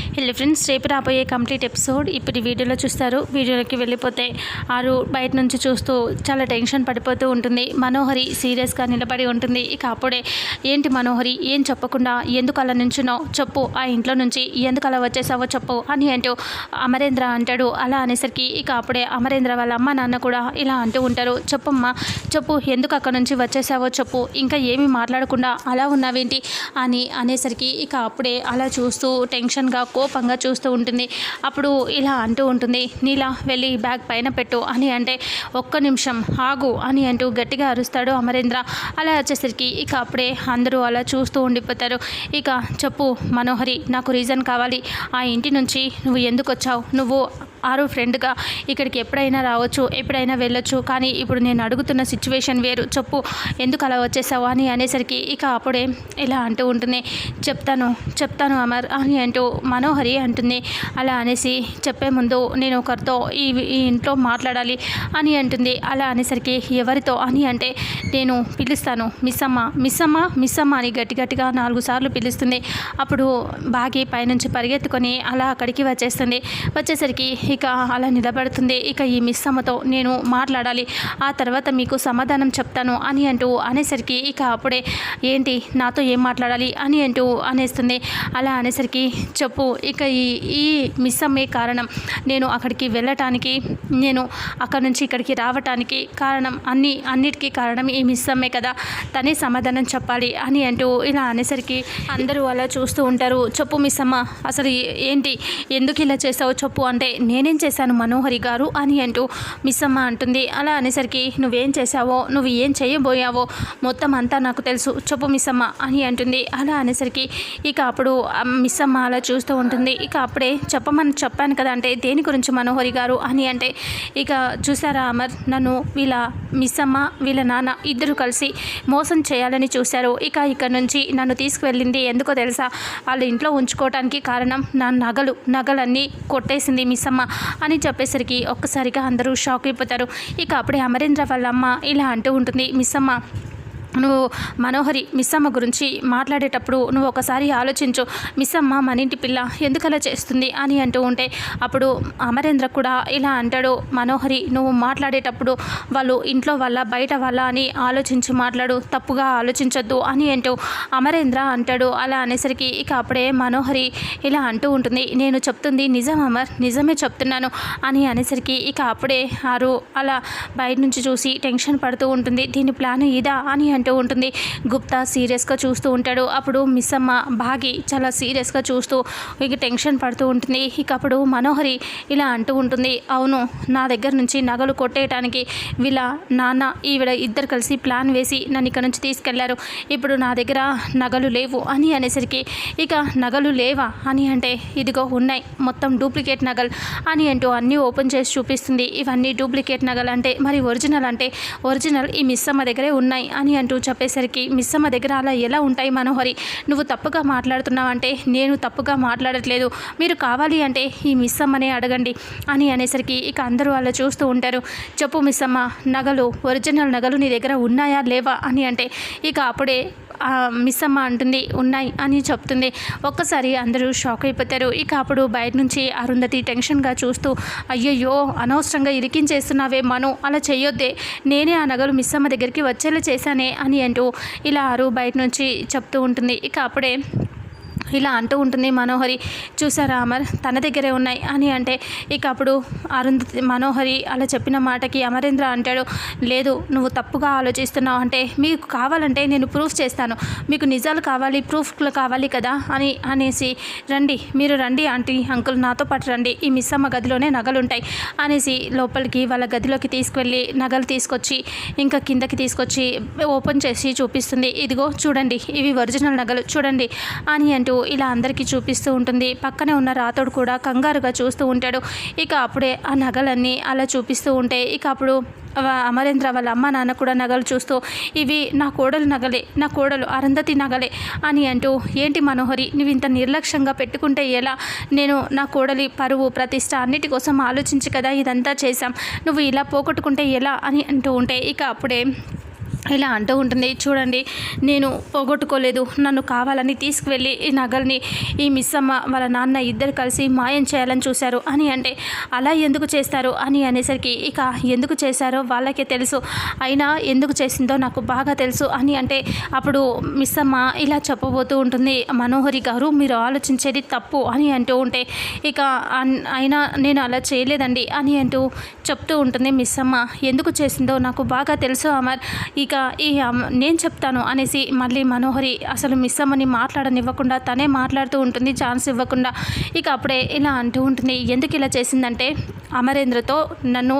Hello friends రేపు రాబోయే complete episode ఇప్పుడు వీడియోలో చూస్తారు. వీడియోలోకి వెళ్ళిపోతే ఆరు బయట నుంచి చూస్తూ చాలా టెన్షన్ పడిపోతూ ఉంటుంది. మనోహరి సీరియస్గా నిలబడి ఉంటుంది. ఇక అప్పుడే ఏంటి మనోహరి? ఏం చెప్పకుండా ఎందుకు అలా నుంచునో చెప్పు ఆ ఇంట్లో నుంచి ఎందుకు అలా వచ్చేసావో చెప్పు అని అంటూ అమరేంద్ర అంటాడు. అలా అనేసరికి ఇక అప్పుడే అమరేంద్ర వాళ్ళ అమ్మ నాన్న కూడా ఇలా అంటూ ఉంటారు. చెప్పమ్మా చెప్పు ఎందుకు అక్కడ నుంచి వచ్చేసావో చెప్పు. ఇంకా ఏమీ మాట్లాడకుండా అలా ఉన్నావేంటి అని అనేసరికి ఇక అప్పుడే అలా చూస్తూ టెన్షన్గా కోపంగా చూస్తూ ఉంటుంది. అప్పుడు ఇలా అంటూ ఉంటుంది నీలా వెళ్ళి బ్యాగ్ పైన పెట్టు అని అంటే ఒక్క నిమిషం ఆగు అని అంటూ గట్టిగా అరుస్తాడు అమరేంద్ర. అలా వచ్చేసరికి ఇక అప్పుడే అందరూ అలా చూస్తూ ఉండిపోతారు. ఇక చెప్పు మనోహరి నాకు రీజన్ కావాలి. ఆ ఇంటి నుంచి నువ్వు ఎందుకు వచ్చావు? నువ్వు ఆరు ఫ్రెండ్గా ఇక్కడికి ఎప్పుడైనా రావచ్చు ఎప్పుడైనా వెళ్ళొచ్చు. కానీ ఇప్పుడు నేను అడుగుతున్న సిచ్యువేషన్ వేరు. చెప్పు ఎందుకు అలా వచ్చేసావు అని అనేసరికి ఇక అప్పుడే ఇలా అంటూ ఉంటుంది. చెప్తాను చెప్తాను అమర్ అని అంటూ మనోహరి అంటుంది. అలా అనేసి చెప్పే ముందు నేను ఒకరితో ఈ ఇంట్లో మాట్లాడాలి అని అంటుంది. అలా అనేసరికి ఎవరితో అని అంటే నేను పిలుస్తాను. మిస్ అమ్మ మిస్ అమ్మ మిస్ అమ్మ అని గట్టి గట్టిగా నాలుగు సార్లు పిలుస్తుంది. అప్పుడు బాగి పైనుంచి పరిగెత్తుకొని అలా అక్కడికి వచ్చేస్తుంది. వచ్చేసరికి ఇక అలా నిలబడుతుంది. ఇక ఈ మిస్ అమ్మతో నేను మాట్లాడాలి. ఆ తర్వాత మీకు సమాధానం చెప్తాను అని అంటూ అనేసరికి ఇక అప్పుడే ఏంటి నాతో ఏం మాట్లాడాలి అని అంటూ అనేస్తుంది. అలా అనేసరికి చెప్పు ఇక ఈ ఈ మిస్ అమ్మే కారణం నేను అక్కడికి వెళ్ళటానికి నేను అక్కడ నుంచి ఇక్కడికి రావటానికి కారణం అన్ని అన్నిటికీ కారణం ఈ మిస్ అమ్మే కదా తనే సమాధానం చెప్పాలి అని అంటూ ఇలా అనేసరికి అందరూ అలా చూస్తూ ఉంటారు. చెప్పు మిస్ అమ్మ అసలు ఏంటి ఎందుకు ఇలా చేసావు చెప్పు అంటే నేను చేశాను మనోహరి గారు అని అంటూ మిస్ అమ్మ అంటుంది. అలా అనేసరికి నువ్వేం చేశావో నువ్వు ఏం చేయబోయావో మొత్తం అంతా నాకు తెలుసు. చెప్పు మిస్ అమ్మ అని అంటుంది. అలా అనేసరికి ఇక అప్పుడు మిస్ అమ్మ అలా చూస్తూ ఉంటుంది. ఇక అప్పుడే చెప్పమని చెప్పాను కదా అంటే దేని గురించి మనోహరి గారు అని అంటే ఇక చూసారా అమర్? నన్ను వీళ్ళ మిస్ అమ్మ వీళ్ళ నాన్న ఇద్దరు కలిసి మోసం చేయాలని చూశారు. ఇక ఇక్కడ నుంచి నన్ను తీసుకువెళ్ళింది ఎందుకో తెలుసా? వాళ్ళ ఇంట్లో ఉంచుకోవటానికి కారణం నా నగలు. నగలన్నీ కొట్టేసింది మిస్ అమ్మ అని చెప్పేసరికి ఒక్కసారిగా అందరూ షాక్ అయిపోతారు. ఇక అప్పుడే అమరేంద్ర వాళ్ళ అమ్మ ఇలా అంటూ ఉంటుంది మిస్ అమ్మ నువ్వు మనోహరి మిస్సమ్మ గురించి మాట్లాడేటప్పుడు నువ్వు ఒకసారి ఆలోచించు మిస్సమ్మ మన ఇంటి పిల్ల ఎందుకలా చేస్తుంది అని అంటూ ఉంటే అప్పుడు అమరేంద్ర కూడా ఇలా అంటాడు మనోహరి నువ్వు మాట్లాడేటప్పుడు వాళ్ళు ఇంట్లో వల్ల బయట వల్ల అని ఆలోచించి మాట్లాడు తప్పుగా ఆలోచించొద్దు అని అంటూ అమరేంద్ర అంటాడు. అలా అనేసరికి ఇక అప్పుడే మనోహరి ఇలా అంటూ ఉంటుంది నేను చెప్తుంది నిజం అమర్ నిజమే చెప్తున్నాను అని అనేసరికి ఇక అప్పుడే ఆరు అలా బయట నుంచి చూసి టెన్షన్ పడుతూ ఉంటుంది దీని ప్లాన్ ఇదా? అని అంటూ ఉంటుంది. గుప్తా సీరియస్గా చూస్తూ ఉంటాడు. అప్పుడు మిస్ అమ్మ భాగి చాలా సీరియస్గా చూస్తూ ఇక టెన్షన్ పడుతూ ఉంటుంది. ఇక అప్పుడు మనోహరి ఇలా అంటూ ఉంటుంది. అవును నా దగ్గర నుంచి నగలు కొట్టేయటానికి వీళ్ళ నాన్న ఈవిడ ఇద్దరు కలిసి ప్లాన్ వేసి నన్ను ఇక్కడ నుంచి తీసుకెళ్ళారు. ఇప్పుడు నా దగ్గర నగలు లేవు అని అనేసరికి ఇక నగలు లేవా అని అంటే ఇదిగో ఉన్నాయి. మొత్తం డూప్లికేట్ నగలు అని అంటూ అన్నీ ఓపెన్ చేసి చూపిస్తుంది. ఇవన్నీ డూప్లికేట్ నగలు అంటే మరి ఒరిజినల్ అంటే ఒరిజినల్ ఈ మిస్ అమ్మ దగ్గరే ఉన్నాయి అని అంటూ చెప్పేసరికి మిస్సమ్మ దగ్గర అలా ఎలా ఉంటాయి మనోహరి? నువ్వు తప్పుగా మాట్లాడుతున్నావంటే నేను తప్పుగా మాట్లాడట్లేదు. మీరు కావాలి అంటే ఈ మిస్సమ్మనే అడగండి అని అనేసరికి ఇక అందరూ అలా చూస్తూ ఉంటారు. చెప్పు మిస్సమ్మ నగలు ఒరిజినల్ నగలు నీ దగ్గర ఉన్నాయా లేవా? అని అంటే ఇక అప్పుడే మిస్ అమ్మ అంటుంది ఉన్నాయి అని చెప్తుంది. ఒక్కసారి అందరూ షాక్ అయిపోతారు. ఇక అప్పుడు బయట నుంచి అరుంధతి టెన్షన్గా చూస్తూ అయ్యయ్యో అనవసరంగా ఇరికించేస్తున్నావే మను అలా చేయొద్దే నేనే ఆ నగలు మిస్ అమ్మ దగ్గరికి వచ్చేలా చేశానే అని అంటూ ఇలా అరు బయట నుంచి చెప్తూ ఉంటుంది. ఇక అప్పుడే ఇలా అంటూ ఉంటుంది మనోహరి. చూసారా అమర్? తన దగ్గరే ఉన్నాయి. అని అంటే ఇక అప్పుడు అరుంధతి మనోహరి అలా చెప్పిన మాటకి అమరేంద్ర అంటాడు లేదు నువ్వు తప్పుగా ఆలోచిస్తున్నావు అంటే మీకు కావాలంటే నేను ప్రూఫ్ చేస్తాను. మీకు నిజాలు కావాలి ప్రూఫ్లు కావాలి కదా అని అనేసి రండి మీరు రండి ఆంటీ అంకుల్ నాతో పాటు రండి. ఈ మిస్ అమ్మ గదిలోనే నగలు ఉంటాయి అనేసి లోపలికి వాళ్ళ గదిలోకి తీసుకువెళ్ళి నగలు తీసుకొచ్చి ఇంకా కిందకి తీసుకొచ్చి ఓపెన్ చేసి చూపిస్తుంది. ఇదిగో చూడండి ఇవి ఒరిజినల్ నగలు చూడండి అని అంటూ ఇలా అందరికీ చూపిస్తూ ఉంటుంది. పక్కనే ఉన్న రాతోడు కూడా కంగారుగా చూస్తూ ఉంటాడు. ఇక అప్పుడే ఆ నగలన్నీ అలా చూపిస్తూ ఉంటే ఇక అప్పుడు అమరేంద్ర వాళ్ళ అమ్మ నాన్న కూడా నగలు చూస్తూ ఇవి నా కోడలు నగలే నా కోడలు అరుంధతి నగలే అని అంటూ ఏంటి మనోహరి నువ్వు ఇంత నిర్లక్ష్యంగా పెట్టుకుంటే ఎలా? నేను నా కోడలి పరువు ప్రతిష్ట అన్నిటి కోసం ఆలోచించి కదా ఇదంతా చేశాం. నువ్వు ఇలా పోగొట్టుకుంటే ఎలా? అని అంటూ ఉంటే ఇక అప్పుడే ఇలా అంటూ ఉంటుంది చూడండి నేను పోగొట్టుకోలేదు. నన్ను కావాలని తీసుకువెళ్ళి ఈ నగల్ని ఈ మిస్సమ్మ వాళ్ళ నాన్న ఇద్దరు కలిసి మాయం చేయాలని చూశారు. అని అంటే అలా ఎందుకు చేస్తారు? అని అనేసరికి ఇక ఎందుకు చేశారో వాళ్ళకే తెలుసు. అయినా ఎందుకు చేసిందో నాకు బాగా తెలుసు. అని అంటే అప్పుడు మిస్సమ్మ ఇలా చెప్పబోతూ ఉంటుంది మనోహరి గారు మీరు ఆలోచించేది తప్పు. అని అంటూ ఉంటే ఇక అయినా నేను అలా చేయలేదండి. అని అంటూ చెప్తూ ఉంటుంది మిస్సమ్మ ఎందుకు చేసిందో నాకు బాగా తెలుసు అమర్. ఇక ఈ నేను చెప్తాను అనేసి మళ్ళీ మనోహరి అసలు మిస్ అమ్మని మాట్లాడనివ్వకుండా తనే మాట్లాడుతూ ఉంటుంది ఛాన్స్ ఇవ్వకుండా. ఇక అప్పుడే ఇలా అంటూ ఉంటుంది ఎందుకు ఇలా చేసిందంటే అమరేంద్రతో నన్ను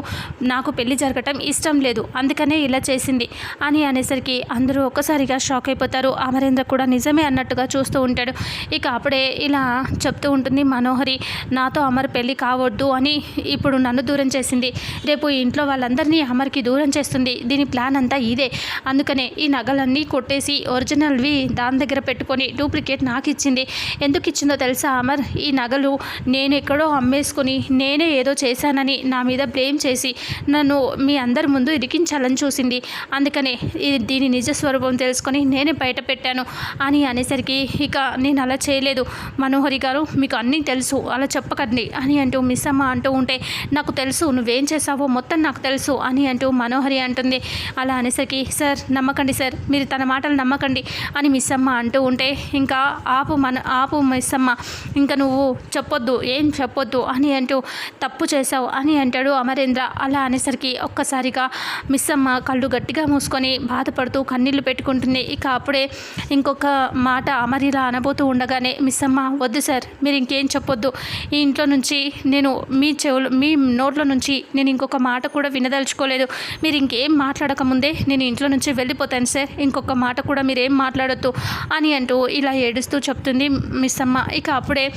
నాకు పెళ్ళి జరగటం ఇష్టం లేదు అందుకనే ఇలా చేసింది అని అనేసరికి అందరూ ఒక్కసారిగా షాక్ అయిపోతారు. అమరేంద్ర కూడా నిజమే అన్నట్టుగా చూస్తూ ఉంటాడు. ఇక అప్పుడే ఇలా చెప్తూ ఉంటుంది మనోహరి నాతో అమర్ పెళ్ళి కావద్దు అని ఇప్పుడు నన్ను దూరం చేసింది. రేపు ఇంట్లో వాళ్ళందరినీ అమర్కి దూరం చేస్తుంది. దీని ప్లాన్ అంతా ఇదే. అందుకనే ఈ నగలన్నీ కొట్టేసి ఒరిజినల్వి దాని దగ్గర పెట్టుకొని డూప్లికేట్ నాకు ఇచ్చింది. ఎందుకు ఇచ్చిందో తెలుసా అమర్? ఈ నగలు నేను ఎక్కడో అమ్మేసుకొని నేనే ఏదో చేశానని నా మీద బ్లేమ్ చేసి నన్ను మీ అందరి ముందు ఇరికించాలని చూసింది. అందుకనే దీని నిజ స్వరూపం తెలుసుకొని నేనే బయట పెట్టాను. అని అనేసరికి ఇక నేను అలా చేయలేదు. మనోహరి గారు మీకు అన్నీ తెలుసు అలా చెప్పకండి అని అంటూ మిస్ అమ్మ అంటూ ఉంటే నాకు తెలుసు నువ్వేం చేసావో మొత్తం నాకు తెలుసు అని అంటూ మనోహరి అంటుంది. అలా అనేసరికి సార్ నమ్మకండి సార్. మీరు తన మాటలు నమ్మకండి అని మిస్ అమ్మ అంటూ ఉంటే ఇంకా ఆపు మన ఆపు మిస్ అమ్మ ఇంకా నువ్వు చెప్పొద్దు ఏం చెప్పొద్దు అని అంటూ తప్పు చేశావు అని అంటాడు అమరేంద్ర. అలా అనేసరికి ఒక్కసారిగా మిస్ అమ్మ కళ్ళు గట్టిగా మూసుకొని బాధపడుతూ కన్నీళ్ళు పెట్టుకుంటుంది. ఇక అప్పుడే ఇంకొక మాట అమరిలా అనబోతూ ఉండగానే మిస్ అమ్మ వద్దు సార్ మీరు ఇంకేం చెప్పొద్దు. ఈ ఇంట్లో నుంచి నేను మీ చెవులు మీ నోట్లో నుంచి నేను ఇంకొక మాట కూడా వినదలుచుకోలేదు. మీరు ఇంకేం మాట్లాడక ముందే నేను ఇంట్లో నుంచి వెళ్ళిపోతాను సార్. ఇంకొక మాట కూడా మీరేం మాట్లాడొద్దు అని అంటూ ఇలా ఏడుస్తూ చెప్తుంది మిస్ అమ్మ. ఇక అప్పుడే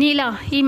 నీలా ఈ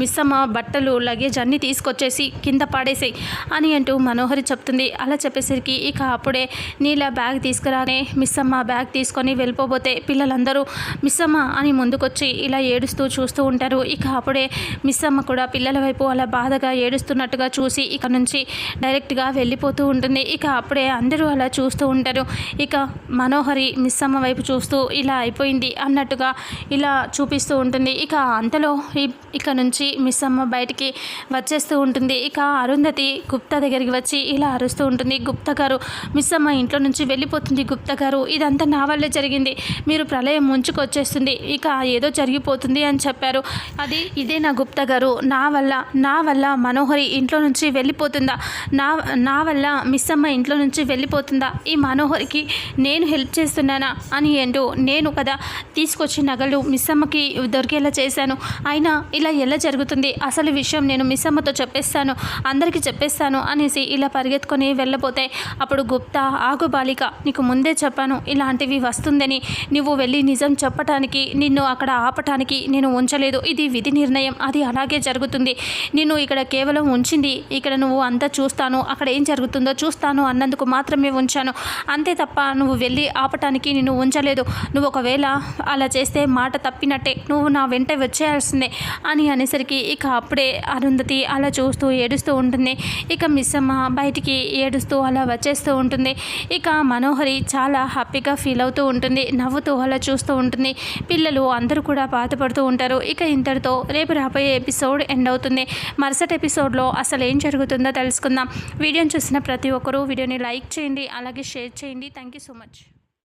మిస్సమ్మ బట్టలు లగేజ్ అన్నీ తీసుకొచ్చేసి కింద పాడేసేయి అని అంటూ మనోహరి చెప్తుంది. అలా చెప్పేసరికి ఇక అప్పుడే నీలా బ్యాగ్ తీసుకురానే మిస్సమ్మ బ్యాగ్ తీసుకొని వెళ్ళిపోబోతే పిల్లలందరూ మిస్సమ్మ అని ముందుకొచ్చి ఇలా ఏడుస్తూ చూస్తూ ఉంటారు. ఇక అప్పుడే మిస్సమ్మ కూడా పిల్లల వైపు అలా బాధగా ఏడుస్తున్నట్టుగా చూసి ఇక నుంచి డైరెక్ట్గా వెళ్ళిపోతూ ఉంటుంది. ఇక అప్పుడే అందరూ అలా చూస్తూ ఉంటారు. ఇక మనోహరి మిస్సమ్మ వైపు చూస్తూ ఇలా అయిపోయింది అన్నట్టుగా ఇలా చూపిస్తూ ఉంటుంది. ఇక అంతలో ఈ- ఇక నుంచి మిస్ అమ్మ బయటికి వచ్చేస్తూ ఉంటుంది. ఇక అరుంధతి గుప్తా దగ్గరికి వచ్చి ఇలా అరుస్తూ ఉంటుంది. గుప్తా గారు మిస్ అమ్మ ఇంట్లో నుంచి వెళ్ళిపోతుంది గుప్తా గారు. ఇదంతా నా వల్లే జరిగింది. మీరు ప్రళయం ముంచుకొచ్చేస్తుంది. ఇక ఏదో జరిగిపోతుంది అని చెప్పారు. అది ఇదే నా గుప్తా గారు. నా వల్ల నా వల్ల మనోహరి ఇంట్లో నుంచి వెళ్ళిపోతుందా? నా నా వల్ల మిస్ అమ్మ ఇంట్లో నుంచి వెళ్ళిపోతుందా? ఈ మనోహరికి నేను హెల్ప్ చేస్తున్నానా? అని ఏంటో నేను కదా తీసుకొచ్చి నగలు మిస్ అమ్మకి దొరికేలా చేశాను. అయినా ఇలా ఎలా జరుగుతుంది? అసలు విషయం నేను మిస్ అమ్మతో చెప్పేస్తాను అందరికీ చెప్పేస్తాను అనేసి ఇలా పరిగెత్తుకొని వెళ్ళబోతే అప్పుడు గుప్తా ఆగు బాలిక నీకు ముందే చెప్పాను ఇలాంటివి వస్తుందని. నువ్వు వెళ్ళి నిజం చెప్పటానికి నిన్ను అక్కడ ఆపటానికి నేను ఉంచలేదు. ఇది విధి నిర్ణయం. అది అలాగే జరుగుతుంది. నిన్ను ఇక్కడ కేవలం ఉంచింది ఇక్కడ నువ్వు అంతా చూస్తాను అక్కడ ఏం జరుగుతుందో చూస్తాను అన్నందుకు మాత్రమే ఉంచాను. అంతే తప్ప నువ్వు వెళ్ళి ఆపటానికి నిన్ను ఉంచలేదు. నువ్వు ఒకవేళ అలా చేస్తే మాట తప్పినట్టే. నువ్వు నా వెంట వచ్చే వచ్చేయాల్సిందే అని అనేసరికి ఇక అప్పుడే అరుంధతి అలా చూస్తూ ఏడుస్తూ ఉంటుంది. ఇక మిస్సమ్మ బయటికి ఏడుస్తూ అలా వచ్చేస్తూ ఉంటుంది. ఇక మనోహరి చాలా హ్యాపీగా ఫీల్ అవుతూ ఉంటుంది. నవ్వుతూ అలా చూస్తూ ఉంటుంది. పిల్లలు అందరూ కూడా బాధపడుతూ ఉంటారు. ఇక ఇంతటితో రేపు రాబోయే ఎపిసోడ్ ఎండ్ అవుతుంది. మరుసటి ఎపిసోడ్లో అసలు ఏం జరుగుతుందో తెలుసుకుందాం. వీడియోని చూసిన ప్రతి ఒక్కరూ వీడియోని లైక్ చేయండి అలాగే షేర్ చేయండి. Thank you so much.